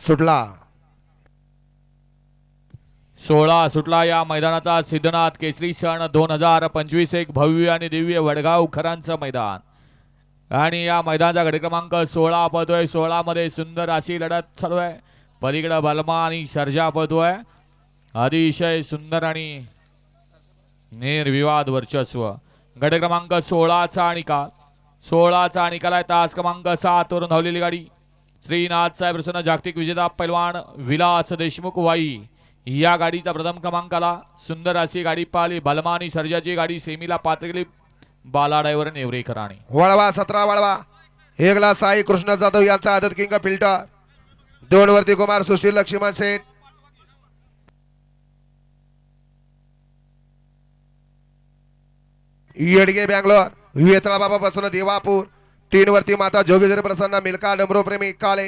सुटला. सोळा सुटला या मैदानाचा सिद्धनाथ केसरी सण दोन हजार पंचवीस एक भव्य आणि दिव्य वडगाव खरांचं मैदान. आणि या मैदानाचा गडक्रमांक सोळा पळतोय. सोळा मध्ये सुंदर अशी लढत चालू आहे. पलीकडं बलमा आणि सर्जा पळतोय. अतिशय सुंदर आणि निर्विवाद वर्चस्व. गडक्रमांक क्रमांक सोळाचा निकाल सोळाचा निकाल आहे. तास क्रमांक सात वरून धावलेली गाडी. श्रीनाथ साहेब प्रसन्न जागतिक विजेता पैलवान विलास देशमुख वाई. या गाडीचा प्रथम क्रमांक आला. सुंदर अशी गाडी पाहिली. बलमा आणि सर्जाची गाडी सेमीला पात्र गेली बाला ड्रायव्हर नेवरेकराने वळवा सतरा वळवा. एकला साई कृष्ण जाधव यांचा आदत किंग फिल्टर. दोन वरती कुमार सुशील लक्ष्मण सेठ येडगे बँगलोर. वेतळा बाबा बसवलं देवापूर. तीन वरती माता जोगेजर प्रसन्न मिल्का डमरो प्रेमी काले